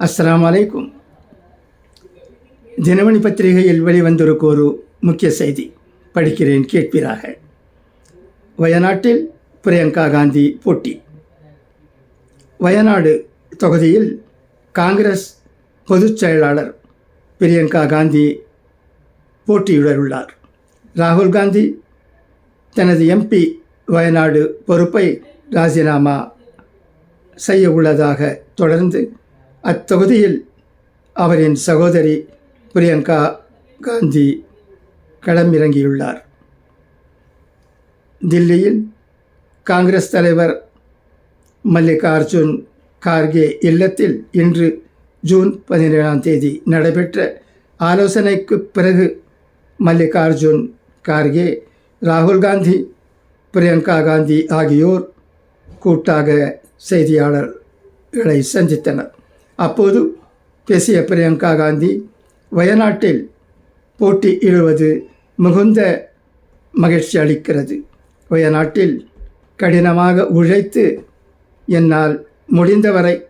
அஸ்லாம் அலைக்கும் தினமணி பத்திரிகையில் வெளிவந்திருக்க ஒரு முக்கிய செய்தி படிக்கிறேன் கேட்பீராக வயநாட்டில் பிரியங்கா காந்தி போட்டி. வயநாடு தொகுதியில் காங்கிரஸ் பொதுச் செயலாளர் பிரியங்கா காந்தி போட்டியிடவுள்ளார் ராகுல் காந்தி தனது எம்பி வயநாடு பொறுப்பை ராஜினாமா செய்ய உள்ளதாக தொடர்ந்து அத்தொகுதியில் அவரின் சகோதரி பிரியங்கா காந்தி களமிறங்கியுள்ளார். தில்லியில் காங்கிரஸ் தலைவர் மல்லிகார்ஜுன் கார்கே இல்லத்தில் இன்று ஜூன் பதினேழாம் தேதி நடைபெற்ற ஆலோசனைக்கு பிறகு மல்லிகார்ஜுன் கார்கே ராகுல் காந்தி பிரியங்கா காந்தி ஆகியோர் கூட்டாக செய்தியாளர்களை சந்தித்தனர். அப்போது பேசிய பிரியங்கா காந்தி வயநாட்டில் போட்டி போட்டியிடுவது மிகுந்த மகிழ்ச்சி அளிக்கிறது. வயநாட்டில் கடினமாக உழைத்து என்னால் முடிந்தவரை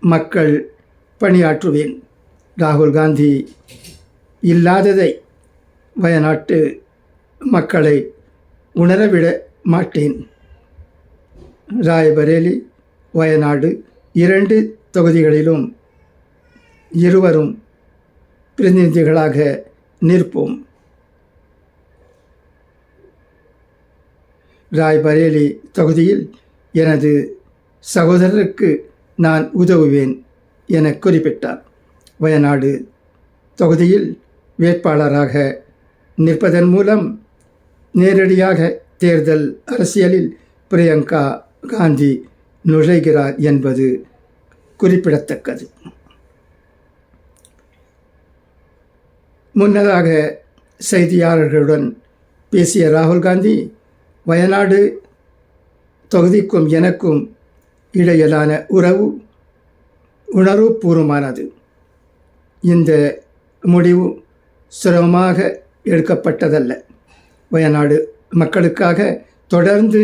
மக்கள் பணியாற்றுவேன். ராகுல் காந்தி இல்லாததை வயநாட்டு மக்களை உணரவிட மாட்டேன். ராய்பரேலி வயநாடு இரண்டு தொகுதிகளிலும் இருவரும் பிரதிநிதிகளாக நிற்போம். ராய்பரேலி தொகுதியில் எனது சகோதரருக்கு நான் உதவுவேன் என குறிப்பிட்டார். வயநாடு தொகுதியில் வேட்பாளராக நிற்பதன் மூலம் நேரடியாக தேர்தல் அரசியலில் பிரியங்கா காந்தி நுழைகிறார் என்பது குறிப்பிடத்தக்கது. முன்னதாக செய்தியாளர்களுடன் பேசிய ராகுல் காந்தி வயநாடு தொகுதிக்கும் எனக்கும் இடையிலான உறவு உணர்வுபூர்வமானது. இந்த முடிவு சுலபமாக எடுக்கப்பட்டதல்ல. வயநாடு மக்களுக்காக தொடர்ந்து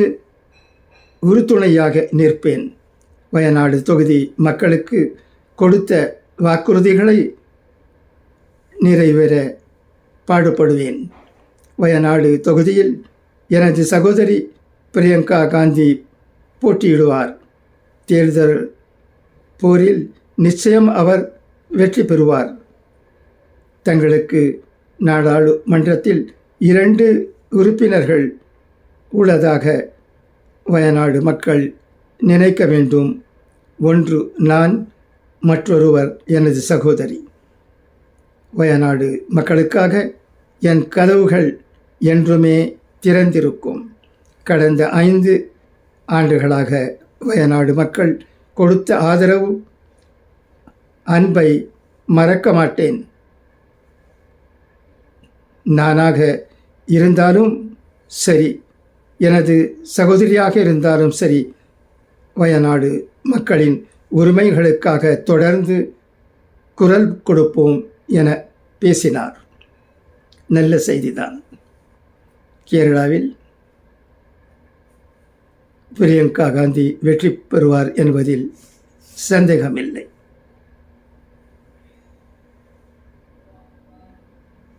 உறுதுணையாக நிற்பேன். வயநாடு தொகுதி மக்களுக்கு கொடுத்த வாக்குறுதிகளை நிறைவேற பாடுபடுவேன். வயநாடு தொகுதியில் எனது சகோதரி பிரியங்கா காந்தி போட்டியிடுவார். தேர்தல் போரில் நிச்சயம் அவர் வெற்றி பெறுவார். தங்களுக்கு நாடாளுமன்றத்தில் இரண்டு உறுப்பினர்கள் உள்ளதாக வயநாடு மக்கள் நினைக்க வேண்டும். ஒன்று நான் மற்றொருவர் எனது சகோதரி. வயநாடு மக்களுக்காக என் கதவுகள் என்றுமே திறந்திருக்கும். கடந்த ஐந்து ஆண்டுகளாக வயநாடு மக்கள் கொடுத்த ஆதரவு அன்பை மறக்க மாட்டேன். நானாக இருந்தாலும் சரி எனது சகோதரியாக இருந்தாலும் சரி வயநாடு மக்களின் உரிமைகளுக்காக தொடர்ந்து குரல் கொடுப்போம் என பேசினார். நல்ல செய்திதான். கேரளாவில் பிரியங்கா காந்தி வெற்றி பெறுவார் என்பதில் சந்தேகமில்லை.